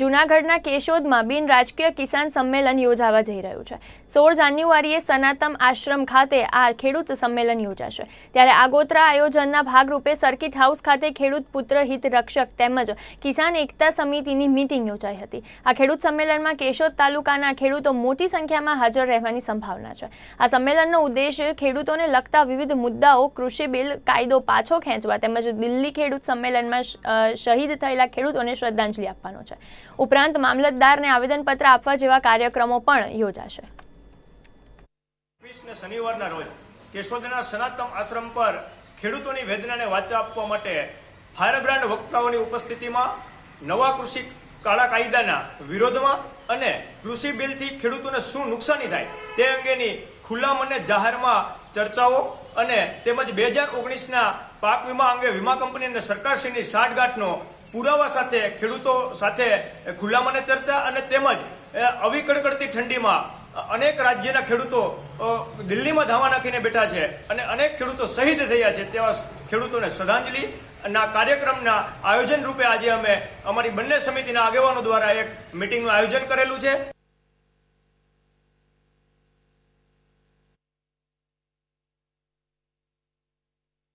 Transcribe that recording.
જૂનાગઢના કેશોદમાં બિન રાજકીય કિસાન સંમેલન યોજાવા જઈ રહ્યું છે. સોળ જાન્યુઆરીએ સનાતમ આશ્રમ ખાતે આ ખેડૂત સંમેલન યોજાશે. ત્યારે આગોતરા આયોજનના ભાગરૂપે સર્કિટ હાઉસ ખાતે ખેડૂત પુત્ર હિત રક્ષક તેમજ કિસાન એકતા સમિતિની મિટિંગ યોજાઈ હતી. આ ખેડૂત સંમેલનમાં કેશોદ તાલુકાના ખેડૂતો મોટી સંખ્યામાં હાજર રહેવાની સંભાવના છે. આ સંમેલનનો ઉદ્દેશ ખેડૂતોને લગતા વિવિધ મુદ્દાઓ, કૃષિ બિલ, કાયદો પાછો ખેંચવા તેમજ દિલ્હી ખેડૂત સંમેલનમાં શહીદ થયેલા ખેડૂતોને શ્રદ્ધાંજલિ આપવાનો છે. ઉપરાંત મામલતદારને આવેદનપત્ર આપવા જેવા કાર્યક્રમો પણ યોજાશે. શનિવારના રોજ કેશોદના સનાતન આશ્રમ પર ખેડૂતોની વેદનાને વાચા આપવા માટે ફાયરબ્રાન્ડ વક્તાઓની ઉપસ્થિતિમાં નવા કૃષિ કાળા કાયદાના વિરોધમાં અને કૃષિ બિલથી ખેડૂતોને શું નુકસાની થાય તે અંગેની ખુલ્લા મને જાહેરમાં ચર્ચાઓ અને તેમજ બે હજાર ઓગણીસના પાક વીમા અંગે વીમા કંપની અને સરકારશ્રીની સાઠગાંઠનો પુરાવા સાથે ખેડૂતો સાથે ખુલ્લા ચર્ચા અને તેમજ આવી કડકડતી ઠંડીમાં અનેક રાજ્યના ખેડૂતો દિલ્હીમાં ધાવા નાખીને બેઠા છે અને અનેક ખેડૂતો શહીદ થયા છે તેવા ખેડૂતોને શ્રદ્ધાંજલિ ના કાર્યક્રમના આયોજન રૂપે આજે અમે અમારી બંને સમિતિના આગેવાનો દ્વારા એક મિટિંગનું આયોજન કરેલું છે.